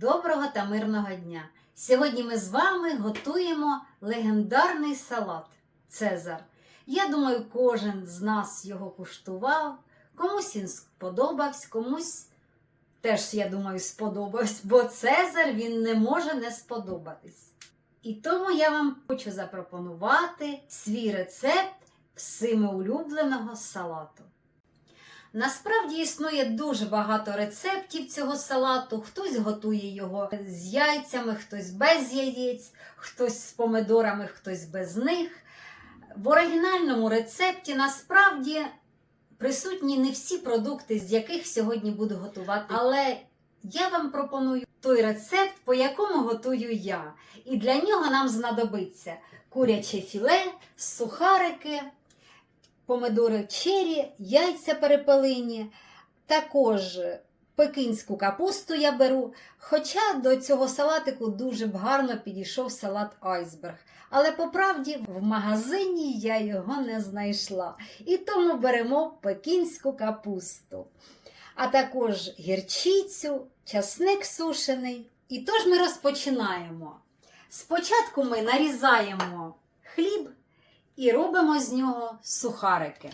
Доброго та мирного дня! Сьогодні ми з вами готуємо легендарний салат Цезар. Я думаю, кожен з нас його куштував. Комусь він сподобався, комусь теж, я думаю, сподобався, бо Цезар він не може не сподобатись. І тому я вам хочу запропонувати свій рецепт всіми улюбленого салату. Насправді існує дуже багато рецептів цього салату. Хтось готує його з яйцями, хтось без яєць, хтось з помидорами, хтось без них. В оригінальному рецепті насправді присутні не всі продукти, з яких сьогодні буду готувати. Але я вам пропоную той рецепт, по якому готую я. І для нього нам знадобиться куряче філе, сухарики помидори чері, яйця перепелині, також пекинську капусту я беру. Хоча до цього салатику дуже б гарно підійшов салат айсберг. Але по правді в магазині я його не знайшла. І тому беремо пекінську капусту. А також гірчицю, часник сушений. І тож ми розпочинаємо. Спочатку ми нарізаємо хліб і робимо з нього сухарики.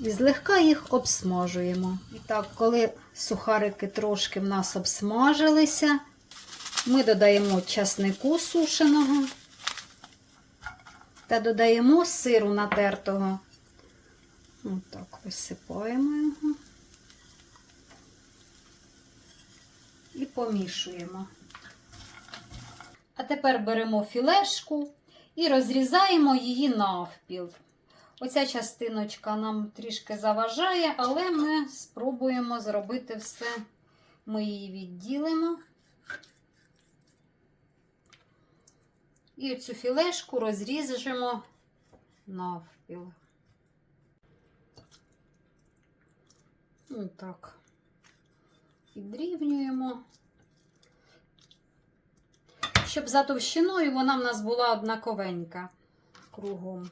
І злегка їх обсмажуємо. І так, коли сухарики трошки в нас обсмажилися, ми додаємо часнику сушеного та додаємо сиру натертого. Отак висипаємо його і помішуємо. А тепер беремо філешку і розрізаємо її навпіл. Оця частиночка нам трішки заважає, але ми спробуємо зробити все. Ми її відділимо. І цю філешку розріжемо навпіл. Так. Підрівнюємо щоб за товщиною вона в нас була однаковенька кругом.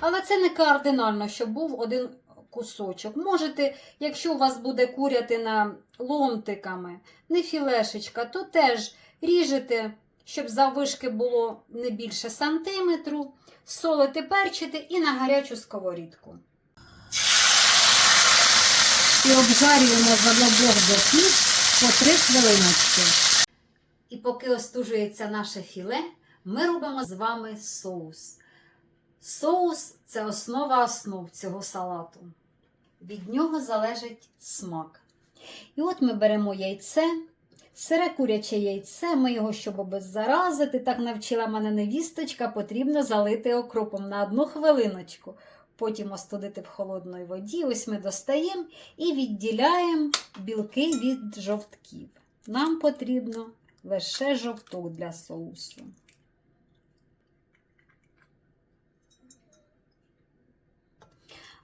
Але це не кардинально, щоб був один кусочок. Можете, якщо у вас буде курятина ломтиками, не філешечка, то теж ріжете, щоб заввишки було не більше сантиметру, солите, перчите і на гарячу сковорідку. І обжарюємо з обох боків по 3 хвилиночки. І поки остужується наше філе, ми робимо з вами соус. Соус це основа основ цього салату. Від нього залежить смак. І от ми беремо яйце, сире куряче яйце, ми його, щоб обеззаразити, так навчила мене невісточка, потрібно залити окропом на одну хвилиночку. Потім остудити в холодній воді. Ось ми достаємо і відділяємо білки від жовтків. Нам потрібно лише жовток для соусу.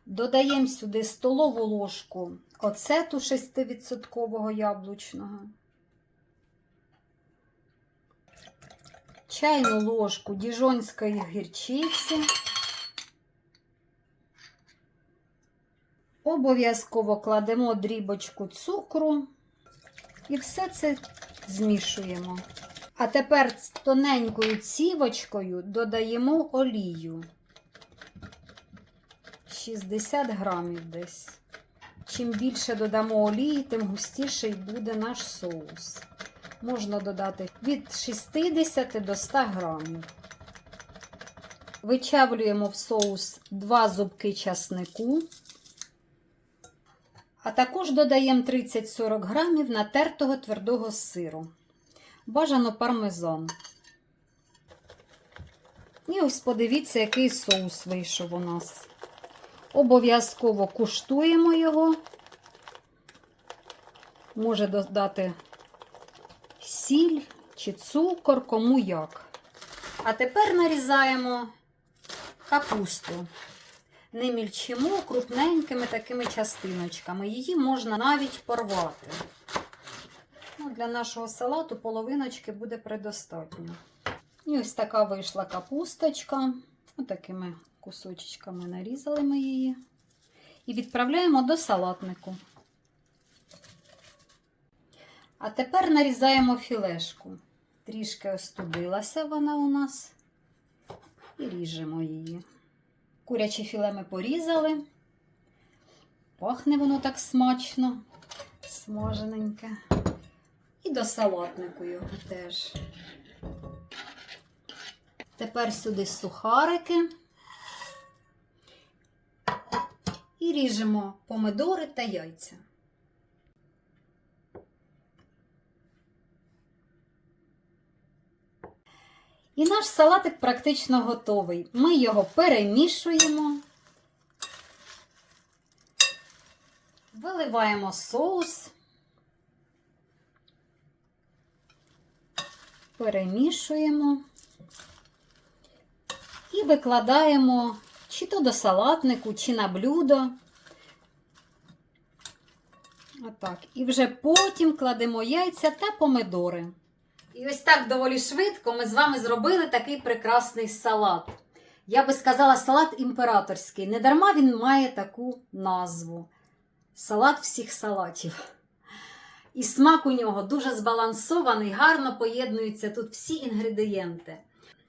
Додаємо сюди столову ложку оцету 6% яблучного, чайну ложку діжонської гірчиці. Обов'язково кладемо дрібочку цукру і все це змішуємо. А тепер тоненькою цівочкою додаємо олію. 60 грамів десь. Чим більше додамо олії, тим густіший буде наш соус. Можна додати від 60 до 100 грамів. Вичавлюємо в соус 2 зубки часнику. А також додаємо 30-40 грамів натертого твердого сиру. Бажано пармезан. І ось подивіться, який соус вийшов у нас. Обов'язково куштуємо його. Може додати сіль чи цукор, кому як. А тепер нарізаємо капусту не мільчимо крупненькими такими частиночками. Її можна навіть порвати. Ну, Для нашого салату половиночки буде предостатньо. І ось така вийшла капусточка. Ось такими кусочками нарізали ми її. І відправляємо до салатнику. А тепер нарізаємо філешку. Трішки остудилася вона у нас. І ріжемо її. Куряче філе ми порізали. Пахне воно так смачно, смажененьке. І до салатнику його теж. Тепер сюди сухарики. І ріжемо помидори та яйця. І наш салатик практично готовий. Ми його перемішуємо, виливаємо соус, перемішуємо і викладаємо чи то до салатнику, чи на блюдо. Отак. І вже потім кладемо яйця та помидори. І ось так доволі швидко ми з вами зробили такий прекрасний салат. Я би сказала, салат імператорський. Недарма він має таку назву. Салат всіх салатів. І смак у нього дуже збалансований, гарно поєднуються тут всі інгредієнти.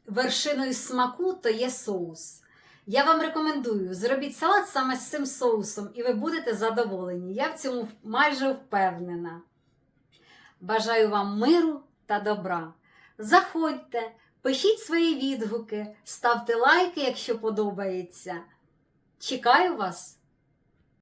Вершиною смаку то є соус. Я вам рекомендую, зробіть салат саме з цим соусом, і ви будете задоволені. Я в цьому майже впевнена. Бажаю вам миру та добра. Заходьте, пишіть свої відгуки, ставте лайки, якщо подобається. Чекаю вас!